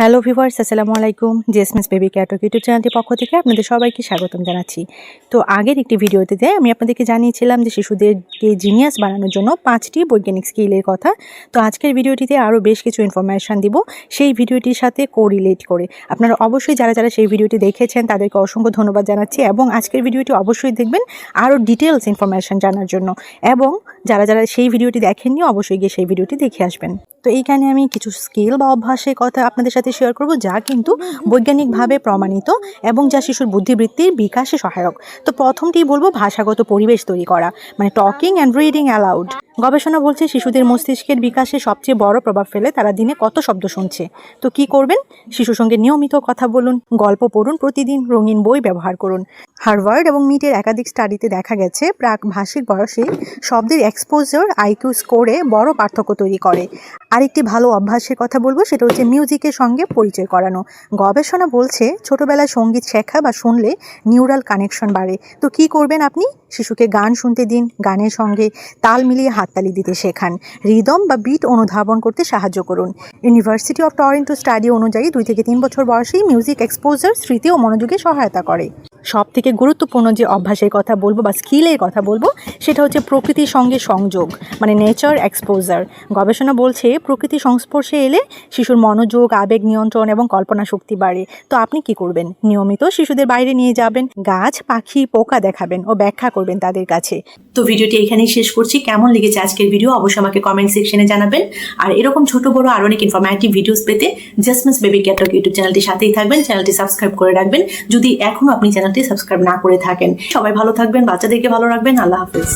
Hello viewers আসসালামু আলাইকুম। জেসমিস baby ক্যাটক YouTube চ্যানেলটির পক্ষ থেকে আপনাদের সবাইকে স্বাগতম জানাচ্ছি। তো আগের একটি ভিডিওতে আমি আপনাদেরকে জানিয়েছিলাম যে শিশুদেরকে জিনিয়াস বানানোর জন্য পাঁচটি বৈজ্ঞানিক স্কিলের কথা। তো আজকের ভিডিওটিতে আরও বেশ কিছু ইনফরমেশান দিব। সেই ভিডিওটির সাথে কোরিলেট করে। আপনারা অবশ্যই যারা যারা সেই ভিডিওটি দেখেছেন, তাদেরকে অসংখ্য ধন্যবাদ জানাচ্ছি এবং আজকের ভিডিওটি অবশ্যই দেখবেন আরও ডিটেলস ইনফরমেশান জানার জন্য। এবং যারা যারা সেই ভিডিওটি দেখেননি, অবশ্যই গিয়ে সেই ভিডিওটি দেখে আসবেন। তো এইখানে আমি কিছু স্কিল বা অভ্যাসের কথা আপনাদের সাথে শেয়ার করব, যা কিন্তু বৈজ্ঞানিকভাবে প্রমাণিত এবং যা শিশুর বুদ্ধিবৃত্তির বিকাশে সহায়ক। তো প্রথমটি বলব ভাষাগত পরিবেশ তৈরি করা মানে টকিং অ্যান্ড রিডিং অ্যালাউড গবেষণা বলছে শিশুদের মস্তিষ্কের বিকাশে সবচেয়ে বড় প্রভাব ফেলে তারা দিনে কত শব্দ শুনছে। তো কি করবেন? শিশুর সঙ্গে নিয়মিত কথা বলুন, গল্প পড়ুন, প্রতিদিন রঙিন বই ব্যবহার করুন। হার্ভার্ড এবং মিটের একাধিক স্টাডিতে দেখা গেছে প্রাক ভাষিক বয়সে শব্দের এক্সপোজার আইকিউ স্কোরে বড় পার্থক্য তৈরি করে। আরেকটি ভালো অভ্যাসের কথা বলব, সেটা হচ্ছে মিউজিকের সঙ্গে পরিচয় করানো। গবেষণা বলছে, ছোটবেলায় সংগীত শেখা বা শুনলে নিউরাল কানেকশন বাড়ে। তো কি করবেন আপনি? শিশুকে গান শুনতে দিন, গানের সঙ্গে তাল মিলিয়ে হাততালি দিতে শেখান। রিদম বা বিট অনুধাবন করতে সাহায্য করুন। ইউনিভার্সিটি অফ টরেন্টো স্টাডি অনুযায়ী দুই থেকে তিন বছর বয়সেই মিউজিক এক্সপোজার স্মৃতি ও মনোযোগে সহায়তা করে। সব থেকে গুরুত্বপূর্ণ যে অভ্যাসের কথা বলব বা স্কিলের কথা বলব, সেটা হচ্ছে প্রকৃতির সঙ্গে সংযোগ মানে নেচার এক্সপোজার গবেষণা বলছে প্রকৃতির সংস্পর্শে এলে শিশুর মনোযোগ, আবেগ নিয়ন্ত্রণ এবং কল্পনা শক্তি বাড়ে। তো আপনি কি করবেন? নিয়মিত শিশুদের বাইরে নিয়ে যাবেন, গাছ, পাখি, পোকা দেখাবেন ও ব্যাখ্যা করবেন তাদের কাছে। তো ভিডিওটি এখানেই শেষ করছি। কেমন লেগেছে আজকের ভিডিও অবশ্যই আমাকে কমেন্ট সেকশনে জানাবেন। আর এরকম ছোট, বড় আরও অনেক ইনফরমেটিভ ভিডিওস পেতে জাসমিস বেবি ক্যাটক ইউটিউব চ্যানেলটির সাথেই থাকবেন। চ্যানেলটি সাবস্ক্রাইব করে রাখবেন। যদি এখনও আপনি চ্যানেলটি সাবস্ক্রাইব না করে থাকেন। সবাই ভালো থাকবেন বাচ্চাদেরকে ভালো রাখবেন। আল্লাহ হাফেজ।